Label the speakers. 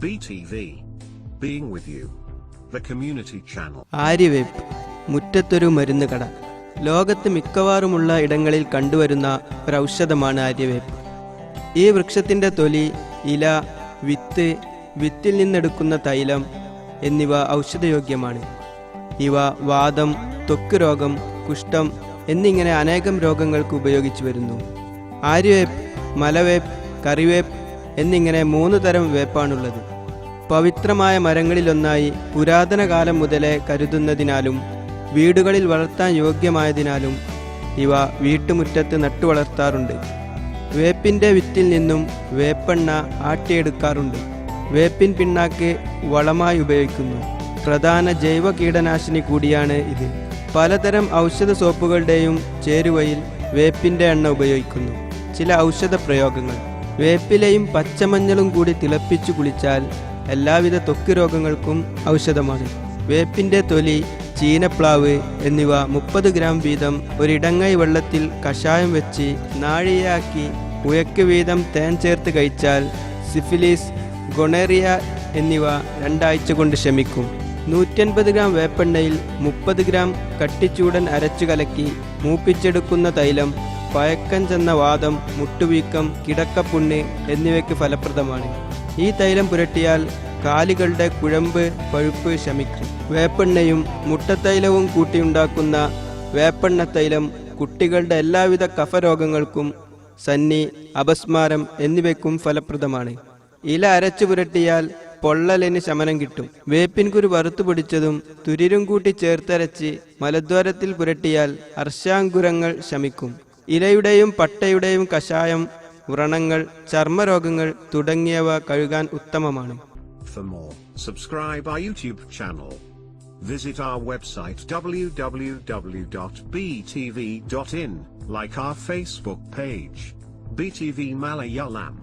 Speaker 1: BTV. Being with you. The community channel.
Speaker 2: ആര്യവേപ്പ് മുറ്റത്തൊരു മരുന്ന് കട ലോകത്ത് മിക്കവാറുമുള്ള ഇടങ്ങളിൽ കണ്ടുവരുന്ന ഒരു ഔഷധമാണ് ആര്യവേപ്പ് ഈ വൃക്ഷത്തിന്റെ തൊലി ഇല വിത്ത് വിത്തിൽ നിന്നെടുക്കുന്ന തൈലം എന്നിവ ഔഷധയോഗ്യമാണ് ഇവ വാദം ത്വക്ക് രോഗം കുഷ്ഠം എന്നിങ്ങനെ അനേകം രോഗങ്ങൾക്ക് ഉപയോഗിച്ചു വരുന്നു ആര്യവേപ്പ് മലവേപ്പ് കറിവേപ്പ് എന്നിങ്ങനെ മൂന്ന് തരം വേപ്പാണുള്ളത്. പവിത്രമായ മരങ്ങളിലൊന്നായി പുരാതന കാലം മുതലേ കരുതുന്നതിനാലും വീടുകളിൽ വളർത്താൻ യോഗ്യമായതിനാലും ഇവ വീട്ടുമുറ്റത്ത് നട്ടുവളർത്താറുണ്ട് വേപ്പിന്റെ വിത്തിൽ നിന്നും വേപ്പെണ്ണ ആട്ടിയെടുക്കാറുണ്ട്. വേപ്പിൻ പിണ്ണാക്ക് വളമായി ഉപയോഗിക്കുന്നു. പ്രധാന ജൈവ കീടനാശിനി കൂടിയാണ് ഇത്. പലതരം ഔഷധ സോപ്പുകളുടെയും ചേരുവയിൽ വേപ്പിന്റെ എണ്ണ ഉപയോഗിക്കുന്നു. ചില ഔഷധ പ്രയോഗങ്ങൾ. വേപ്പിലയും പച്ചമഞ്ഞളും കൂടി തിളപ്പിച്ചു കുളിച്ചാൽ എല്ലാവിധ ത്വക്ക് രോഗങ്ങൾക്കും ഔഷധമാണ്. വേപ്പിന്റെ തൊലി ചീനപ്ലാവ് എന്നിവ മുപ്പത് ഗ്രാം വീതം ഒരിടങ്ങൈ വെള്ളത്തിൽ കഷായം വെച്ച് നാഴിയാക്കി ഉയക്ക് വീതം തേൻ ചേർത്ത് കഴിച്ചാൽ സിഫിലിസ് ഗൊണേറിയ എന്നിവ രണ്ടാഴ്ച കൊണ്ട് ശമിക്കും. നൂറ്റൻപത് ഗ്രാം വേപ്പെണ്ണയിൽ മുപ്പത് ഗ്രാം കട്ടിച്ചൂടൻ അരച്ചു കലക്കി മൂപ്പിച്ചെടുക്കുന്ന തൈലം പഴക്കം ചെന്ന വാദം മുട്ടുവീക്കം കിടക്കപ്പുണ്ണ് എന്നിവയ്ക്ക് ഫലപ്രദമാണ്. ഈ തൈലം പുരട്ടിയാൽ കാലുകളുടെ കുഴമ്പ് പഴുപ്പ് ശമിക്കും. വേപ്പെണ്ണയും മുട്ടത്തൈലവും കൂട്ടിയുണ്ടാക്കുന്ന വേപ്പെണ്ണ തൈലം കുട്ടികളുടെ എല്ലാവിധ കഫരോഗങ്ങൾക്കും സന്നി അപസ്മാരം എന്നിവയ്ക്കും ഫലപ്രദമാണ്. ഇല അരച്ചു പുരട്ടിയാൽ പൊള്ളലിന് ശമനം കിട്ടും. വേപ്പിൻകുരു വറുത്തു പിടിച്ചതും തുരിരും കൂട്ടി ചേർത്തരച്ച് മലദ്വാരത്തിൽ പുരട്ടിയാൽ അർശാങ്കുരങ്ങൾ ശമിക്കും. ഇലയുടെയും പട്ടയുടെയും കഷായം വ്രണങ്ങൾ ചർമ്മരോഗങ്ങൾ തുടങ്ങിയവ കഴുകാൻ ഉത്തമമാണ്
Speaker 1: subscribe our YouTube channel. Visit our website www.btv.in, like our Facebook page. BTV Malayalam.